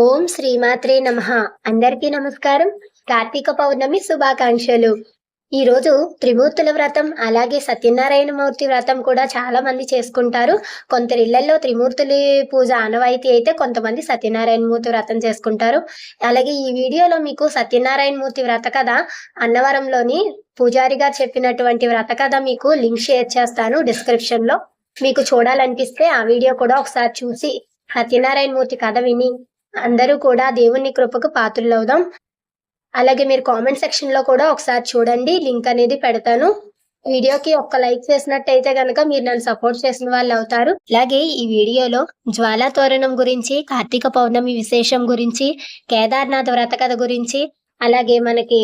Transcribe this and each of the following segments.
ఓం శ్రీమాత్రే నమ. అందరికీ నమస్కారం. కార్తీక పౌర్ణమి శుభాకాంక్షలు. ఈ రోజు త్రిమూర్తుల వ్రతం అలాగే సత్యనారాయణ మూర్తి వ్రతం కూడా చాలా మంది చేసుకుంటారు. కొందరు ఇళ్ళలో త్రిమూర్తుల పూజ ఆనవాయితీ అయితే కొంతమంది సత్యనారాయణ మూర్తి వ్రతం చేసుకుంటారు. అలాగే ఈ వీడియోలో మీకు సత్యనారాయణ మూర్తి వ్రత కథ అన్నవరంలోని పూజారి గారు చెప్పినటువంటి వ్రత కథ మీకు లింక్ షేర్ చేస్తాను డిస్క్రిప్షన్లో మీకు చూడాలనిపిస్తే ఆ వీడియో కూడా ఒకసారి చూసి సత్యనారాయణ మూర్తి కథ విని అందరూ కూడా దేవుని కృపకు పాత్రులవుదాం. అలాగే మీరు కామెంట్ సెక్షన్లో కూడా ఒకసారి చూడండి. లింక్ అనేది పెడతాను. వీడియోకి ఒక్క లైక్ చేసినట్టయితే గనక మీరు నన్ను సపోర్ట్ చేసిన వాళ్ళు అవుతారు. అలాగే ఈ వీడియోలో జ్వాలా తోరణం గురించి కార్తీక పౌర్ణమి విశేషం గురించి కేదార్నాథ్ వ్రత కథ గురించి అలాగే మనకి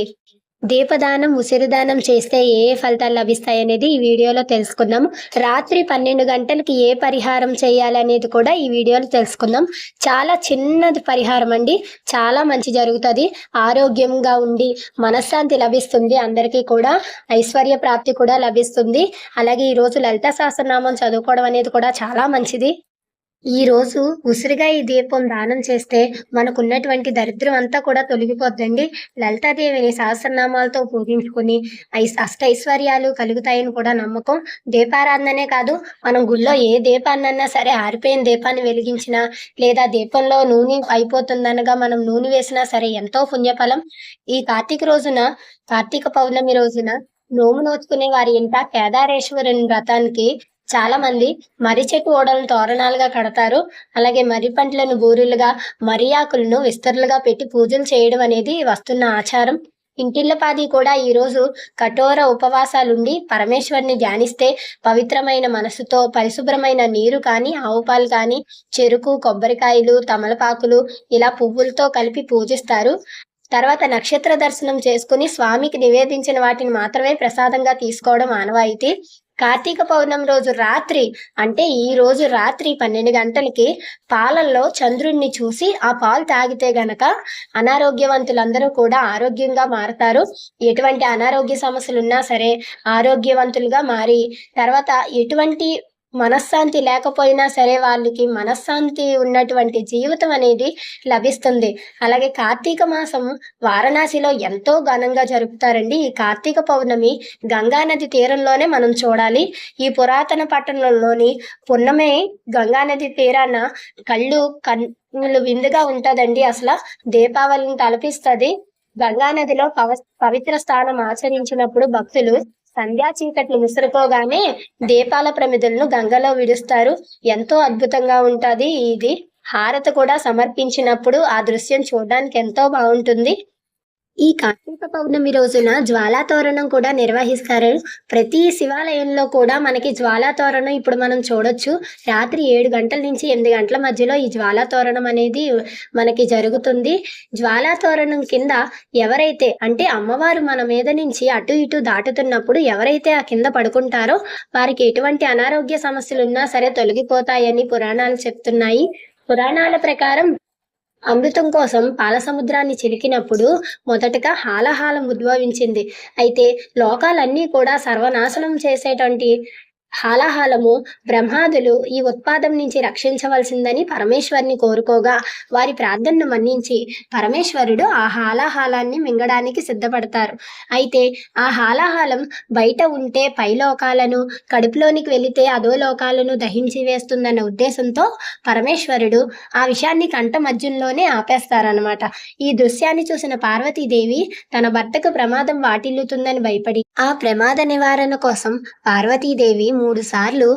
దీపదానం ఉసిరిదానం చేస్తే ఏ ఏ ఫలితాలు లభిస్తాయి అనేది ఈ వీడియోలో తెలుసుకుందాం. రాత్రి పన్నెండు గంటలకి ఏ పరిహారం చేయాలనేది కూడా ఈ వీడియోలో తెలుసుకుందాం. చాలా చిన్నది పరిహారం అండి. చాలా మంచి జరుగుతుంది. ఆరోగ్యంగా ఉండి మనశ్శాంతి లభిస్తుంది అందరికీ కూడా. ఐశ్వర్య ప్రాప్తి కూడా లభిస్తుంది. అలాగే ఈ రోజు లలిత సహస్రనామం చదువుకోవడం అనేది కూడా చాలా మంచిది. ఈ రోజు ఉసిరిగా ఈ దీపం దానం చేస్తే మనకున్నటువంటి దరిద్రం అంతా కూడా తొలగిపోద్దండి. లలితాదేవిని సహస్రనామాలతో పూజించుకుని ఐ- అష్టైశ్వర్యాలు కలుగుతాయని కూడా నమ్మకం. దీపారాధననే కాదు మనం గుళ్ళో ఏ దీపాన్నన్నా సరే ఆరిపోయిన దీపాన్ని వెలిగించినా లేదా దీపంలో నూనె అయిపోతుందనగా మనం నూనె వేసినా సరే ఎంతో పుణ్యఫలం. ఈ కార్తీక రోజున కార్తీక పౌర్ణమి రోజున నోము నోచుకునే వారి ఇంట కేదారేశ్వరుని వ్రతానికి చాలా మంది మర్రి చెట్టు ఓడలను తోరణాలుగా కడతారు. అలాగే మర్రి పంటలను బూరులుగా మర్రి ఆకులను విస్తరులుగా పెట్టి పూజలు చేయడం అనేది వస్తున్న ఆచారం. ఇంటిల్లపాది కూడా ఈ రోజు కఠోర ఉపవాసాలుండి పరమేశ్వరుని ధ్యానిస్తే పవిత్రమైన మనసుతో పరిశుభ్రమైన నీరు కానీ ఆవు పాలు కానీ చెరుకు కొబ్బరికాయలు తమలపాకులు ఇలా పువ్వులతో కలిపి పూజిస్తారు. తర్వాత నక్షత్ర దర్శనం చేసుకుని స్వామికి నివేదించిన వాటిని మాత్రమే ప్రసాదంగా తీసుకోవడం ఆనవాయితీ. కార్తీక పౌర్ణమి రోజు రాత్రి అంటే ఈ రోజు రాత్రి పన్నెండు గంటలకి పాలల్లో చంద్రుణ్ణి చూసి ఆ పాలు తాగితే గనక అనారోగ్యవంతులందరూ కూడా ఆరోగ్యంగా మారతారు. ఎటువంటి అనారోగ్య సమస్యలు ఉన్నా సరే ఆరోగ్యవంతులుగా మారి తర్వాత ఎటువంటి మనశ్శాంతి లేకపోయినా సరే వాళ్ళకి మనశ్శాంతి ఉన్నటువంటి జీవితం అనేది లభిస్తుంది. అలాగే కార్తీక మాసం వారణాసిలో ఎంతో ఘనంగా జరుపుతారండి. ఈ కార్తీక పౌర్ణమి గంగా నది తీరంలోనే మనం చూడాలి. ఈ పురాతన పట్టణంలోని పున్నమే గంగా నది తీరాన కళ్ళు కన్నులు విందుగా ఉంటుందండి. అసలు దీపావళిని తలపిస్తుంది. గంగా నదిలో పవ పవిత్ర స్థానం ఆచరించినప్పుడు భక్తులు సంధ్యా చీకట్లు విసురుకోగానే దీపాల ప్రమిదలను గంగలో విడుస్తారు. ఎంతో అద్భుతంగా ఉంటుంది ఇది. హారత కూడా సమర్పించినప్పుడు ఆ దృశ్యం చూడడానికి ఎంతో బాగుంటుంది. ఈ కార్తీక పౌర్ణమి రోజున జ్వాలా తోరణం కూడా నిర్వహిస్తారు. ప్రతి శివాలయంలో కూడా మనకి జ్వాలా తోరణం ఇప్పుడు మనం చూడొచ్చు. రాత్రి ఏడు గంటల నుంచి ఎనిమిది గంటల మధ్యలో ఈ జ్వాలా తోరణం అనేది మనకి జరుగుతుంది. జ్వాలా తోరణం కింద ఎవరైతే అంటే అమ్మవారు మన మీద నుంచి అటు ఇటు దాటుతున్నప్పుడు ఎవరైతే ఆ కింద పడుకుంటారో వారికి ఎటువంటి అనారోగ్య సమస్యలు ఉన్నా సరే తొలగిపోతాయని పురాణాలు చెప్తున్నాయి. పురాణాల ప్రకారం అమృతం కోసం పాల సముద్రాన్ని చిలికినప్పుడు మొదటగా హాలహాలం ఉద్భవించింది. అయితే లోకాలన్నీ కూడా సర్వనాశనం చేసేటువంటి హాలాహాలము బ్రహ్మాదులు ఈ ఉత్పాదం నుంచి రక్షించవలసిందని పరమేశ్వరుని కోరుకోగా వారి ప్రార్థనను మన్నించి పరమేశ్వరుడు ఆ హాలాహాలాన్ని మింగడానికి సిద్ధపడతారు. అయితే ఆ హాలాహాలం బయట ఉంటే పై లోకాలను కడుపులోనికి వెళితే అదో లోకాలను దహించి వేస్తుందన్న ఉద్దేశంతో పరమేశ్వరుడు ఆ విషయాన్ని కంట మధ్యంలోనే ఆపేస్తారనమాట ఈ దృశ్యాన్ని చూసిన పార్వతీదేవి తన భర్తకు ప్రమాదం వాటిల్లుతుందని భయపడి ఆ ప్రమాద నివారణ కోసం పార్వతీదేవి మూడు సార్లు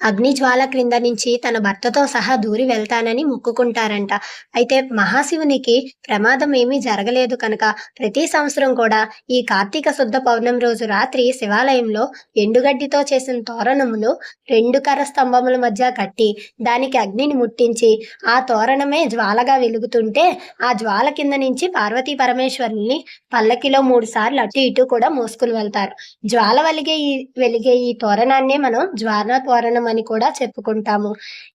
అగ్నిజ్వాల క్రింద నుంచి తన భర్తతో సహా దూరి వెళ్తానని మొక్కుకుంటారంట. అయితే మహాశివునికి ప్రమాదం ఏమీ జరగలేదు కనుక ప్రతి సంవత్సరం కూడా ఈ కార్తీక శుద్ధ పౌర్ణమి రోజు రాత్రి శివాలయంలో ఎండుగడ్డితో చేసిన తోరణములు రెండు కర్ర స్తంభముల మధ్య కట్టి దానికి అగ్నిని ముట్టించి ఆ తోరణమే జ్వాలగా వెలుగుతుంటే ఆ జ్వాల కింద నుంచి పార్వతీ పరమేశ్వరుల్ని పల్లకిలో మూడు సార్లు అటు ఇటు కూడా మోసుకుని వెళ్తారు. జ్వాల వెలిగే ఈ వెలిగే ఈ తోరణాన్నే మనం జ్వాల తోరణం అని కూడా చెప్పుకుంటాము.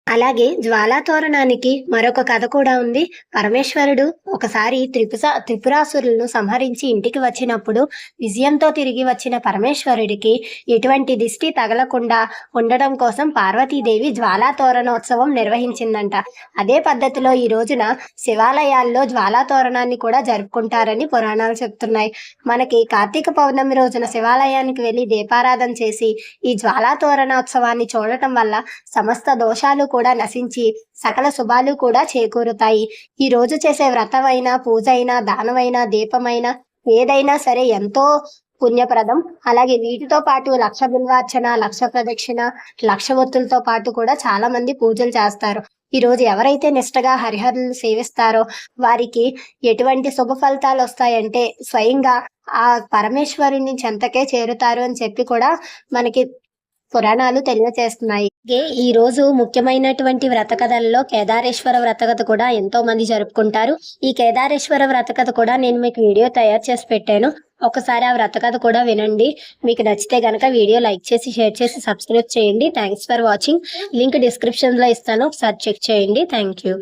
అలాగే జ్వాలా తోరణానికి మరొక కథ కూడా ఉంది. పరమేశ్వరుడు ఒకసారి త్రిపుస త్రిపురాసురులను సంహరించి ఇంటికి వచ్చినప్పుడు విజయంతో తిరిగి వచ్చిన పరమేశ్వరుడికి ఎటువంటి దిష్టి తగలకుండా ఉండడం కోసం పార్వతీదేవి జ్వాలాతోరణోత్సవం నిర్వహించిందంట. అదే పద్ధతిలో ఈ రోజున శివాలయాల్లో జ్వాలా తోరణాన్ని కూడా జరుపుకుంటారని పురాణాలు చెప్తున్నాయి. మనకి కార్తీక పౌర్ణమి రోజున శివాలయానికి వెళ్ళి దీపారాధన చేసి ఈ జ్వాలా చూడటం చూడటం వల్ల సమస్త దోషాలు కూడా నశించి సకల శుభాలు కూడా చేకూరుతాయి. ఈ రోజు చేసే వ్రతమైనా పూజ అయినా దానమైనా దీపమైనా ఏదైనా సరే ఎంతో పుణ్యప్రదం. అలాగే వీటితో పాటు లక్ష బిల్వార్చన లక్ష ప్రదక్షిణ లక్ష ఒత్తులతో పాటు కూడా చాలా మంది పూజలు చేస్తారు. ఈ రోజు ఎవరైతే నిష్టగా హరిహరులు సేవిస్తారో వారికి ఎటువంటి శుభ ఫలితాలు వస్తాయంటే స్వయంగా ఆ పరమేశ్వరుని చెంతకే చేరుతారు అని చెప్పి కూడా మనకి పురాణాలు తెలియజేస్తున్నాయి. ఈ రోజు ముఖ్యమైనటువంటి వ్రత కథల్లో కేదారేశ్వర వ్రత కథ కూడా ఎంతో మంది జరుపుకుంటారు. ఈ కేదారేశ్వర వ్రత కథ కూడా నేను మీకు వీడియో తయారు చేసి పెట్టాను. ఒకసారి ఆ వ్రత కథ కూడా వినండి. మీకు నచ్చితే గనక వీడియో లైక్ చేసి షేర్ చేసి సబ్స్క్రైబ్ చేయండి. థ్యాంక్స్ ఫర్ వాచింగ్ లింక్ డిస్క్రిప్షన్లో ఇస్తాను. ఒకసారి చెక్ చేయండి. Thank you